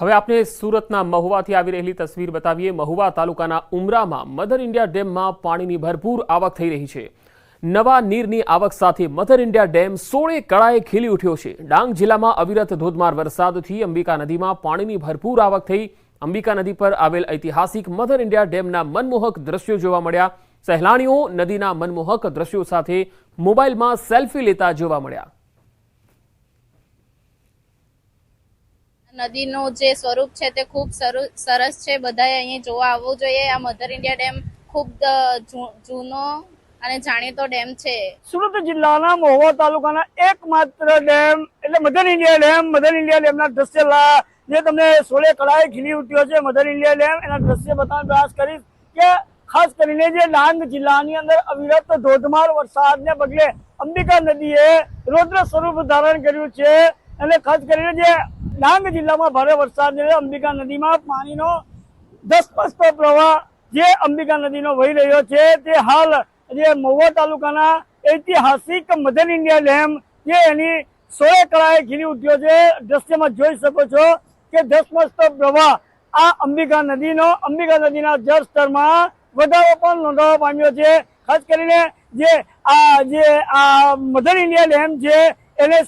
હવે આપણે સુરતના મહુવાથી આવી રહેલી તસવીર બતાવીએ. મહુવા તાલુકાના ઉમરામાં મધર ઇન્ડિયા ડેમમાં પાણીની ભરપૂર આવક થઈ રહી છે. નવા નીરની આવક સાથે મધર ઇન્ડિયા ડેમ સોળે કળાએ ખીલી ઉઠ્યો છે. ડાંગ જિલ્લામાં અવિરત ધોધમાર વરસાદથી અંબિકા નદીમાં પાણીની ભરપૂર આવક થઈ. અંબિકા નદી પર આવેલ ઐતિહાસિક મધર ઇન્ડિયા ડેમના મનમોહક દ્રશ્યો જોવા મળ્યા. સહેલાણીઓ નદીના મનમોહક દ્રશ્યો સાથે મોબાઈલમાં સેલ્ફી લેતા જોવા મળ્યા. નદીનું જે સ્વરૂપ છે તે ખૂબ સરું- સરસ છે. બધાએ અહીં જોવા આવવું જોઈએ. આ મધર ઇન્ડિયા ડેમ ખૂબ જૂનો અને જાણીતો ડેમ છે. સુરત જિલ્લાના મહુવા તાલુકાના એકમાત્ર ડેમ એટલે Mother India dam. Mother India ડેમના દ્રશ્ય જે તમને સોળે કળાએ ખીલી ઉઠ્યો છે મધર ઇન્ડિયા ડેમ. એના દ્રશ્ય બતાવવાનો પ્રયાસ કરીશ કે ખાસ કરીને જે ડાંગ જિલ્લાની અંદર અવિરત ધોધમાર વરસાદને પગલે અંબિકા નદીએ રૌદ્ર સ્વરૂપ ધારણ કર્યું છે. અને ખાસ કરીને જે ડાંગ જિલ્લામાં ભારે વરસાદને લીધે અંબિકા નદીમાં પાણીનો ધસપસતો પ્રવાહ જે અંબિકા નદીનો વહી રહ્યો છે, તે હાલ જે મહુવા તાલુકાના ઐતિહાસિક મધર ઇન્ડિયા ડેમ જે એની સોળે કળાએ ખીલી ઉઠ્યો છે. દ્રશ્યમાં જોઈ શકો છો કે ધસમસતો પ્રવાહ આ અંબિકા નદીનો, અંબિકા નદીના જળસ્તરમાં વધારો પણ નોંધાવા પામ્યો છે. ખાસ કરીને જે આ જે આ મધર ઇન્ડિયા ડેમ છે એને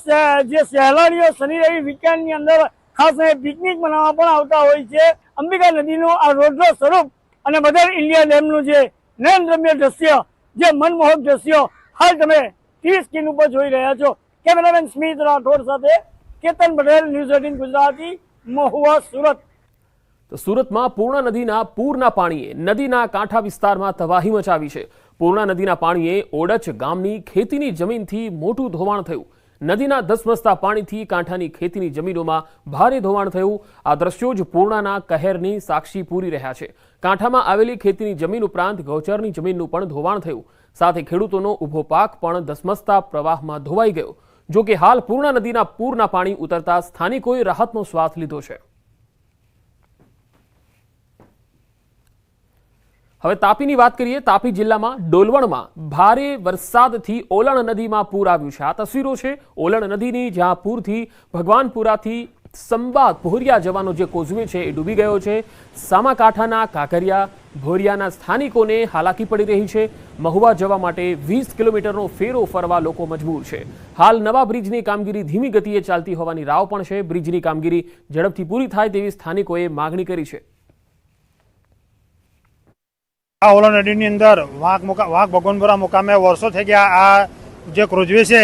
જે સહેલાણીઓ શનિ, રવિ વીકેન્ડની અંદર ખાસ પિકનિક મનાવવા પણ આવતા હોય છે. અંબિકા નદીનું આ રોડનો સ્વરૂપ અને મધર ઇન્ડિયા ડેમનું જે નયનરમ્ય દ્રશ્ય, જે મનમોહક દ્રશ્યો, હાલ તમે ટીવી સ્ક્રીન ઉપર જોઈ રહ્યા છો. કેમેરામેન સ્મિત રાઠોડ સાથે કેતન પટેલ, ન્યૂઝ એટીન ગુજરાતી, મહુવા સુરત. સુરતમાં પૂર્ણા નદીના પૂરના પાણીએ નદીના કાંઠા વિસ્તારમાં તબાહી મચાવી છે. પૂર્ણા નદીના પાણીએ ઓડચ ગામની ખેતીની જમીનથી મોટું ધોવાણ થયું. નદીના ધસમસતા પાણીથી કાંઠાની ખેતીની જમીનોમાં ભારે ધોવાણ થયું. આ દ્રશ્યો જ પૂર્ણાના કહેરની સાક્ષી પૂરી રહ્યા છે. કાંઠામાં આવેલી ખેતીની જમીન ઉપરાંત ગૌચરની જમીનનું પણ ધોવાણ થયું. સાથે ખેડૂતોનો ઊભો પાક પણ ધસમસતા પ્રવાહમાં ધોવાઈ ગયો. જો કે હાલ પૂર્ણા નદીના પૂરના પાણી ઉતરતા સ્થાનિકોએ રાહતનો શ્વાસ લીધો છે. હવે તાપીની વાત કરીએ, તાપી જિલ્લામાં ડોલવણમાં ભારે વરસાદથી ઓલણ નદીમાં પૂર આવ્યું છે. આ તસવીરો છે ઓલણ નદીની, જ્યાં પૂરથી ભગવાનપુરાથી સંવાદ ભોરિયા જવાનો જે કોઝવે છે એ ડૂબી ગયો છે. સામાકાંઠાના કાંકરિયા ભોરિયાના સ્થાનિકોને હાલાકી પડી રહી છે. મહુવા જવા માટે વીસ કિલોમીટરનો ફેરો ફરવા લોકો મજબૂર છે. હાલ નવા બ્રિજની કામગીરી ધીમી ગતિએ ચાલતી હોવાની રાવ પણ છે. બ્રિજની કામગીરી ઝડપથી પૂરી થાય તેવી સ્થાનિકોએ માગણી કરી છે. આ ઓલો નદીની અંદર વાઘ મુકા વાઘ ભગવાનપુરા મુકામે વર્ષો થઈ ગયા. આ જે ક્રુઝવે છે,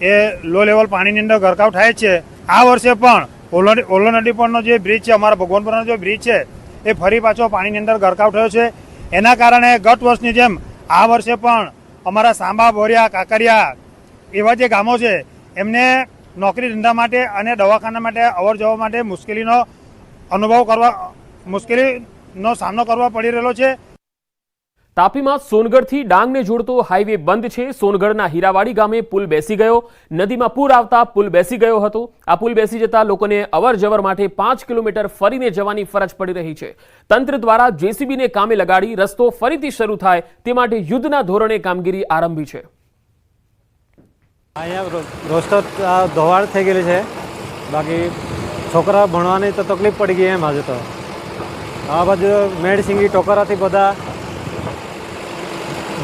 એ લો લેવલ પાણીની અંદર ગરકાવ થાય છે. આ વર્ષે પણ ઓલો ઓલો નદી પરનો જે બ્રિજ છે, અમારા ભગવાનપુરાનો જે બ્રિજ છે, એ ફરી પાછો પાણીની અંદર ગરકાવ થયો છે. એના કારણે ગત વર્ષની જેમ આ વર્ષે પણ અમારા સાંબા બોરિયા કાકરિયા એવા જે ગામો છે, એમને નોકરી ધંધા માટે અને દવાખાના માટે અવર જવા માટે મુશ્કેલીનો અનુભવ કરવા મુશ્કેલીનો સામનો કરવા પડી રહેલો છે. તાપીમાં સોનગઢથી ડાંગને જોડતો હાઈવે બંધ છે. સોનગઢના હીરાવાડી ગામે પુલ બેસી ગયો. નદીમાં પૂર આવતા પુલ બેસી ગયો હતો. આ પુલ બેસી જતા લોકોને અવર જવર માટે પાંચ કિલોમીટર ફરીને જવાની ફરજ પડી રહી છે. તંત્ર દ્વારા જેસીબીને કામે લગાડી રસ્તો ફરીથી શરૂ થાય તે માટે યુદ્ધના ધોરણે કામગીરી આરંભી છે. અહીંયા રો- રોસ્ટર આ ધોવાણ થઈ ગયેલી છે. બાકી છોકરા ભણવાની તો તકલીફ પડી ગઈ એમ આજે તો. આ બાજુ મેડસિંગી ટોકરાથી બધા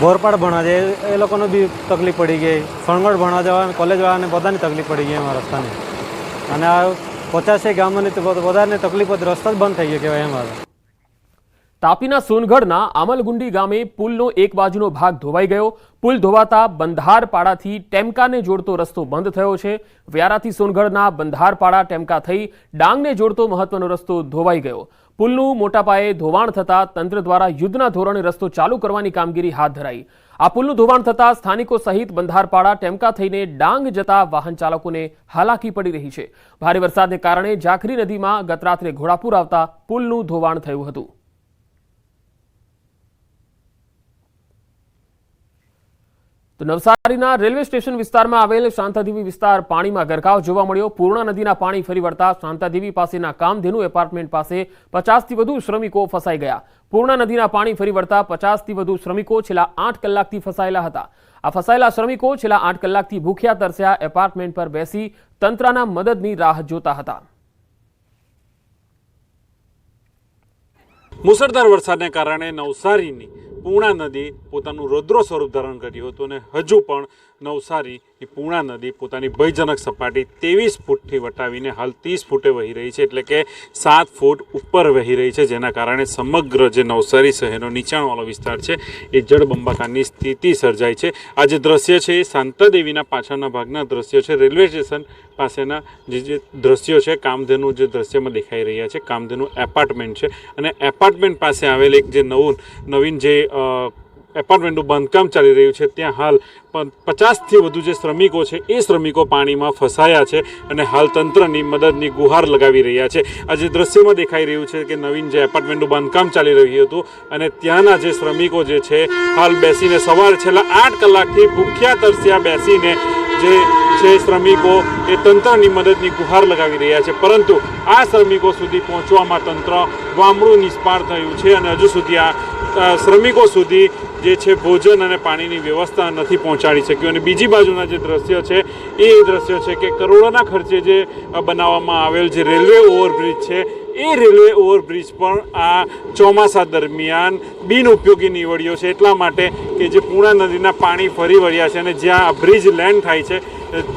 બોરપાડ ભણવા જાય, એ- લોકોને બી તકલીફ પડી ગઈ. સણગઢ ભણવા જવા કોલેજ વાળાને બધાને તકલીફ પડી ગઈ એમાં રસ્તાની. અને આ પચાસેય ગામોની તો બધાને તકલીફ રસ્તા જ બંધ થઈ ગયો કહેવાય એમ તાપીના સોનગઢના આમલગુંડી ગામે પુલનો એક બાજુનો ભાગ ધોવાઈ ગયો. પુલ ધોવાતા બંધારપાડાથી ટેમકાને જોડતો રસ્તો બંધ થયો છે. વ્યારાથી સોનગઢના બંધારપાડા ટેમકા થઈ ડાંગને જોડતો મહત્વનો રસ્તો ધોવાઈ ગયો. પુલનું મોટા પાયે ધોવાણ થતા તંત્ર દ્વારા યુદ્ધના ધોરણે રસ્તો ચાલુ કરવાની કામગીરી હાથ ધરાઈ. આ પુલનું ધોવાણ થતા સ્થાનિકો સહિત બંધારપાડા ટેમકા થઈને ડાંગ જતા વાહન ચાલકોને હાલાકી પડી રહી છે. ભારે વરસાદને કારણે જાખરી નદીમાં ગતરાત્રે ઘોડાપુર આવતા પુલનું ધોવાણ થયું હતું. તો નવસારીના રેલવે સ્ટેશન વિસ્તારમાં આવેલ શાંતાદેવી વિસ્તાર પાણીમાં ગરકાવ જોવા મળ્યો. પૂર્ણા નદીના પાણી ફરી વળતા શાંતાદેવી પાસેના કામધેનુ એપાર્ટમેન્ટ પાસે પચાસથી વધુ શ્રમિકો ફસાઈ ગયા. પૂર્ણા નદીના પાણી ફરી વળતા પચાસથી વધુ શ્રમિકો છેલ્લા આઠ કલાકથી ફસાયેલા હતા. આ ફસાયેલા શ્રમિકો છેલ્લા આઠ કલાકથી ભૂખ્યા તરસ્યા એપાર્ટમેન્ટ પર બેસી તંત્રના મદદની રાહ જોતા હતા. મુસળધાર વરસાદને કારણે નવસારીની પૂર્ણા નદી પોતાનું રૌદ્ર સ્વરૂપ ધારણ કર્યું હતું અને હજુ પણ નવસારી એ પૂર્ણા નદી પોતાની ભયજનક સપાટી ત્રેવીસ ફૂટથી વટાવીને હાલ ત્રીસ ફૂટે વહી રહી છે. એટલે કે સાત ફૂટ ઉપર વહી રહી છે, જેના કારણે સમગ્ર જે નવસારી શહેરનો નીચાણવાળો વિસ્તાર છે, એ જળબંબાકારની સ્થિતિ સર્જાય છે. આ જે દ્રશ્ય છે, એ શાંતાદેવીના પાછળના ભાગના દ્રશ્યો છે. રેલવે સ્ટેશન પાસેના જે જે દ્રશ્યો છે, કામધેનુ જે દ્રશ્યમાં દેખાઈ રહ્યા છે. કામધેનુ એપાર્ટમેન્ટ છે અને એપાર્ટમેન્ટ પાસે આવેલ એક જે નવું, નવીન જે એપાર્ટમેન્ટનું બાંધકામ ચાલી રહ્યું છે, ત્યાં હાલ પચાસથી વધુ જે શ્રમિકો છે, એ શ્રમિકો પાણીમાં ફસાયા છે અને હાલ તંત્રની મદદની ગુહાર લગાવી રહ્યા છે. આ જે દ્રશ્યમાં દેખાઈ રહ્યું છે કે નવીન જે એપાર્ટમેન્ટનું બાંધકામ ચાલી રહ્યું હતું અને ત્યાંના જે શ્રમિકો જે છે, હાલ બેસીને સવારે છેલ્લા આઠ કલાકથી ભૂખ્યા તરસ્યા બેસીને જે છે શ્રમિકો એ તંત્રની મદદની ગુહાર લગાવી રહ્યા છે. પરંતુ આ શ્રમિકો સુધી પહોંચવામાં તંત્ર વામળું નિષ્ફળ થયું છે અને હજુ સુધી આ શ્રમિકો સુધી જે છે ભોજન અને પાણીની વ્યવસ્થા નથી પહોંચાડી શક્યું. અને બીજી બાજુના જે દ્રશ્ય છે, એ દ્રશ્ય છે કે કરોડોના ખર્ચે જે બનાવવામાં આવેલ જે રેલવે ઓવરબ્રિજ છે, એ રેલવે ઓવરબ્રિજ પણ આ ચોમાસા દરમિયાન બિનઉપયોગી નીવડ્યો છે. એટલા માટે કે જે પૂર્ણા નદીના પાણી ફરી વળ્યા છે અને જ્યાં આ બ્રિજ લેન્ડ થાય છે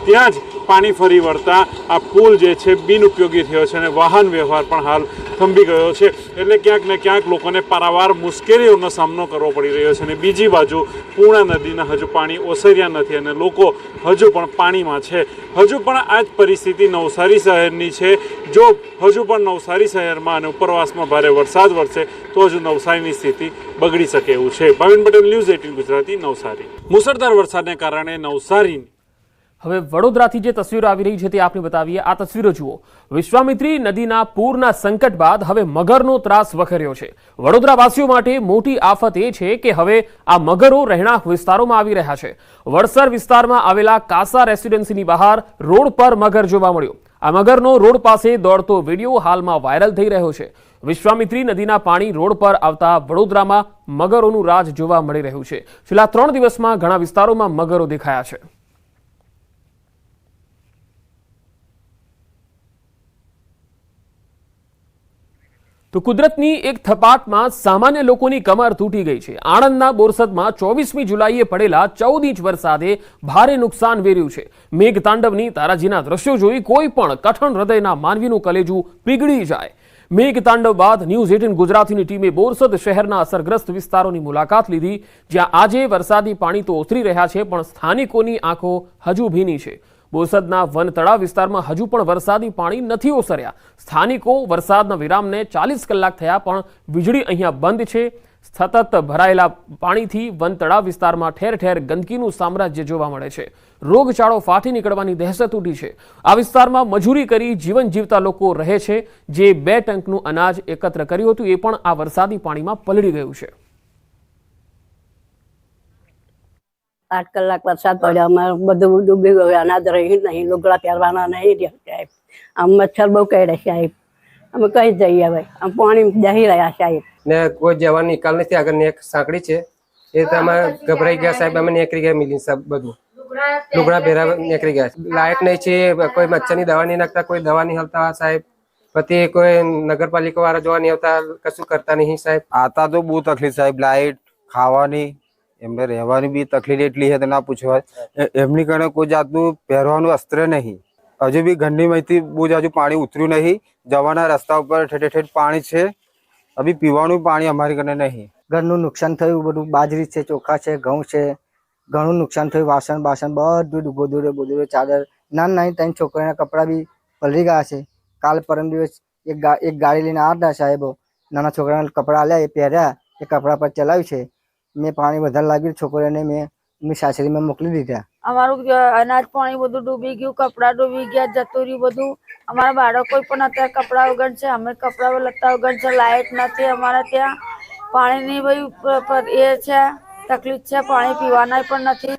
ત્યાં જ પાણી ફરી વળતા આ પુલ જે છે બિનઉપયોગી થયો છે અને વાહન વ્યવહાર પણ હાલ થંભી ગયો છે. એટલે ક્યાંક ને ક્યાંક લોકોને પારાવાર મુશ્કેલીઓનો સામનો કરવો પડી રહ્યો છે અને બીજી બાજુ પૂર્ણા નદીના હજુ પાણી ઓસર્યા નથી અને લોકો હજુ પણ પાણીમાં છે. હજુ પણ આ જ પરિસ્થિતિ નવસારી શહેરની છે. જો હજુ પણ નવસારી શહેરમાં અને ઉપરવાસમાં ભારે વરસાદ વરસે તો જ નવસારીની સ્થિતિ બગડી શકે એવું છે. Bhavin Patel, news eighteen Gujarati, Navsari. મુસળધાર વરસાદને કારણે નવસારીની હવે વડોદરાથી જે તસવીરો આવી રહી છે તે આપને બતાવીએ. આ તસવીરો જુઓ. વિશ્વામિત્રી નદીના પૂરના સંકટ બાદ હવે મગરનો ત્રાસ વખર્યો છે. વડોદરાવાસીઓ માટે મોટી આફત એ છે કે હવે આ મગરો રહેણાંક વિસ્તારોમાં આવી રહ્યા છે. વડસર વિસ્તારમાં આવેલા કાસા રેસિડેન્સીની બહાર રોડ પર મગર જોવા મળ્યો. આ મગરનો રોડ પાસે દોડતો વીડિયો હાલમાં વાયરલ થઈ રહ્યો છે. વિશ્વામિત્રી નદીના પાણી રોડ પર આવતા વડોદરામાં મગરોનું રાજ જોવા મળી રહ્યું છે. છેલ્લા ત્રણ દિવસમાં ઘણા વિસ્તારોમાં મગરો દેખાયા છે. તો કુદરતની એક થપાટમાં સામાન્ય લોકોની કમર તૂટી ગઈ છે. આણંદના બોરસદમાં ચોવીસમી જુલાઈએ પડેલા ચૌદ ઇંચ વરસાદે ભારે નુકસાન વેર્યું છે. મેઘતાંડવની તારાજીના દ્રશ્યો જોઈ કોઈ પણ કઠણ હૃદયના માનવીનું કલેજું પીગળી જાય. મેઘતાંડવ બાદ ન્યૂઝ એટીન ગુજરાતીની ટીમે બોરસદ શહેરના અસરગ્રસ્ત વિસ્તારોની મુલાકાત લીધી, જ્યાં આજે વરસાદી પાણી તો ઓસરી રહ્યા છે, પણ સ્થાનિકોની આંખો હજુ ભીની છે. બોરસદના વન તળાવ વિસ્તારમાં હજુ પણ વરસાદી પાણી નથી ઓસર્યા. સ્થાનિકો વરસાદના વિરામને ચાલીસ કલાક થયા, પણ વીજળી અહીંયા બંધ છે. સતત ભરાયેલા પાણીથી વન તળાવ વિસ્તારમાં ઠેર ઠેર ગંદકીનું સામ્રાજ્ય જોવા મળે છે. રોગચાળો ફાટી નીકળવાની દહેશત ઉઠી છે. આ વિસ્તારમાં મજૂરી કરી જીવન જીવતા લોકો રહે છે. જે બે ટંકનું અનાજ એકત્ર કર્યું હતું, એ પણ આ વરસાદી પાણીમાં પલળી ગયું છે. આઠ કલાક વરસાદ પડ્યો. અમારે બધું ડૂબી ગયું. અનાજ રહી નહીં. લુગડા પહેરવાના નહીં. આમ મચ્છર બહુ કહી રહ્યા સાહેબ. અમે કઈ જઈએ હવે? આમ પાણી જઈ રહ્યા સાહેબ. ને કોઈ જવા નિકાલ નથી આગળની એક સાંકડી છે. એ તો અમે ગભરાઈ ગયા સાહેબ, અમે નીકળી ગયા મિલી સાહેબ બધું. લુગડા ભેરા નીકળી ગયા. લાયક નહીં છે, કોઈ મચ્છરની દવા નહીં નાખતા, કોઈ દવા નહીં હલતા સાહેબ. પછી કોઈ નગરપાલિકા વાળા જોવા નહીં આવતા, કશું કરતા નહીં સાહેબ. આતા તો બહુ તકલીફ સાહેબ લાઈટ ખાવાની, એમને રહેવાની બી તકલીફ એટલી છે ના પૂછવા. એમની કણે કોઈ જાતનું પહેરવાનું અસ્ત્ર નહીં. હજુ બી ઘરની માહિતી બહુ જ હજુ પાણી ઉતર્યું નહીં. જવાના રસ્તા ઉપર ઠેઠે ઠેઠ પાણી છે. અભી પીવાનું પાણી અમારી કને નહીં. ઘરનું નુકસાન થયું, બધું બાજરી છે, ચોખા છે, ઘઉં છે. ઘણું નુકસાન થયું, વાસણ બાસણ બધું ગોદડે બોદડે ચાદર. નાના નાની ત્રણ છોકરીના કપડાં બી પલરી ગયા છે. કાલ પરમ દિવસ એક એક ગાડી લઈને આવ્યા હતા સાહેબો. નાના છોકરાના કપડાં આલ્યા, એ પહેર્યા, એ કપડા પર ચલાવ્યું છે. મેં પાણી વધારે લાગ્યું, છોકરીઓને મેં એમની સાસરીમાં મોકલી દીધા. અમારું અનાજ, પાણી બધું ડૂબી ગયું, કપડાં ડૂબી ગયા, જતું રહ્યું બધું. અમારા બાળકો પણ અત્યારે કપડાં વગર છે, અમે કપડાં લત્તા વગર છે લાઇટ નથી અમારા ત્યાં. પાણીની બધી એ છે, તકલીફ છે, પાણી પીવાના પણ નથી.